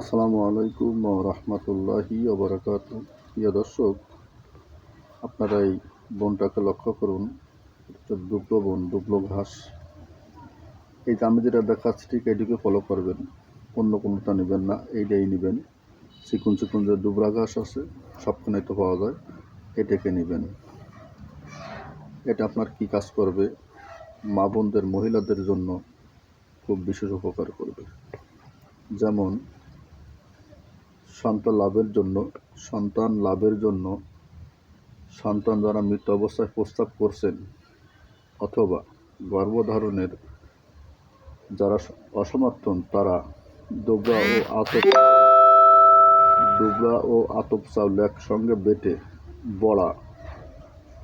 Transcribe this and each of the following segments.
আসসালামু আলাইকুম রহমতুল্লাহি ওবরাকাত প্রিয় দর্শক, আপনারা এই বনটাকে লক্ষ্য করুন। দুবলো বন দুবলো ঘাস। এই আমি যেটা দেখাচ্ছি, ঠিক এইটিকে ফলো করবেন। অন্য কোনোটা নেবেন না, এইটাই নেবেন। চিকুন চিকুন যে দুবরা ঘাস আছে সবখানে তো পাওয়া যায়, এটাকে নেবেন। এটা আপনার কি কাজ করবে? মা বোনদের, মহিলাদের জন্য খুব বিশেষ উপকার করবে। যেমন সন্তান লাভের জন্য, সন্তান লাভের জন্য, সন্তান যারা মৃত অবস্থায় প্রস্তাব করছেন অথবা গর্ভধারণের যারা অসমর্থন তারা দুবরা ও আতপ, দুবরা ও আতপ চাউল একসঙ্গে বেটে বড়া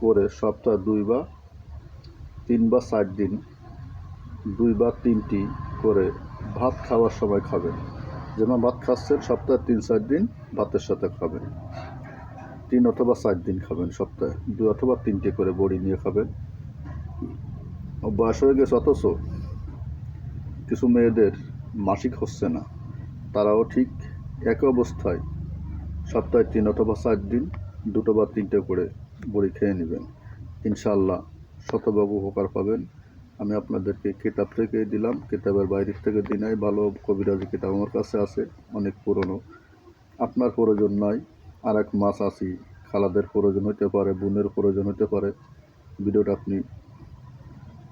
করে সপ্তাহে দুই বা তিন বা চার দিন, দুই বা তিনটি করে ভাত খাওয়ার সময় খাবেন। যেমন ভাত খাচ্ছেন সপ্তাহে তিন, চার দিন, ভাতের সাথে খাবেন। তিন অথবা চার দিন খাবেন সপ্তাহে। দুই অথবা তিনটে করে বড়ি নিয়ে খাবেন। বয়স হয়ে গেছে অথচ কিছু মেয়েদের মাসিক হচ্ছে না। তারাও ঠিক একই অবস্থায় সপ্তাহে তিন অথবা চার দিন দুটো বা তিনটে করে বড়ি খেয়ে নেবেন। ইনশাল্লাহ শতভাগ উপকার পাবেন। আমি আপনাদেরকে কিতাব থেকে দিলাম। কিতাবের বাইরের থেকে দিই নাই। ভালো কবিরাজি কিতাব আমার কাছে আছে, অনেক পুরনো। আপনার প্রয়োজন নয় আর এক মাস আসি খালাদের প্রয়োজন হতে পারে, বোনের প্রয়োজন হতে পারে। ভিডিওটা আপনি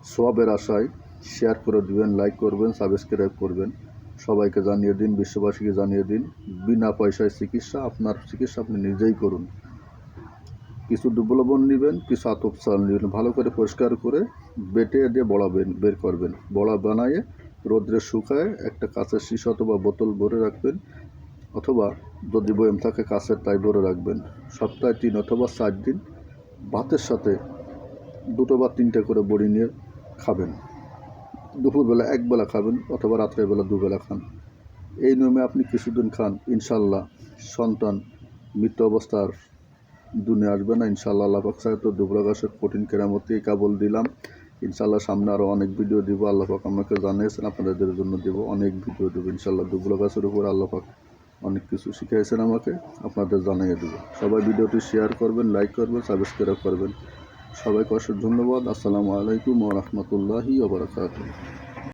সবের আশায় শেয়ার করে দিবেন, লাইক করবেন, সাবস্ক্রাইব করবেন। সবাইকে জানিয়ে দিন, বিশ্ববাসীকে জানিয়ে দিন। বিনা পয়সায় চিকিৎসা, আপনার চিকিৎসা আপনি নিজেই করুন। কিছু দুর্বলবন নেবেন, কিছু আতপ চাল নেবেন, ভালো করে পরিষ্কার করে বেটে দিয়ে বড়াবেন, বের করবেন। বড়া বানায়ে রোদ্রে শুকায় একটা কাঁচের শিশ অথবা বোতল ভরে রাখবেন অথবা যদি বয়ম থাকে কাঁচের তাই ভরে রাখবেন। সপ্তাহে তিন অথবা চার দিন ভাতের সাথে দুটো বা তিনটে করে বড়ি নিয়ে খাবেন। দুপুরবেলা একবেলা খাবেন অথবা রাত্রেবেলা দুবেলা খান। এই নিয়মে আপনি কিছুদিন খান ইনশাল্লাহ সন্তান মৃত্যু অবস্থার দুনিয়া আসবে না ইনশাল্লাহ আল্লাহ পাক সাহেব তো দুবরা গাছের কঠিন কেরামতি কাবল দিলাম। ইনশাল্লাহ সামনে আরও অনেক ভিডিও দিব, আল্লাহ পাক আমাকে জানিয়েছেন, আপনাদের জন্য দেব, অনেক ভিডিও দেবো ইনশাল্লাহ দুবরা গাছের উপর আল্লাহ পাক অনেক কিছু শিখিয়েছেন আমাকে, আপনাদের জানিয়ে দেবো। সবাই ভিডিওটি শেয়ার করবেন লাইক করবেন সাবস্ক্রাইব করবেন। সবাইকে অসংখ্য ধন্যবাদ, আসসালামু আলাইকুম ও রহমতুল্লাহি ওবরাকাতুহ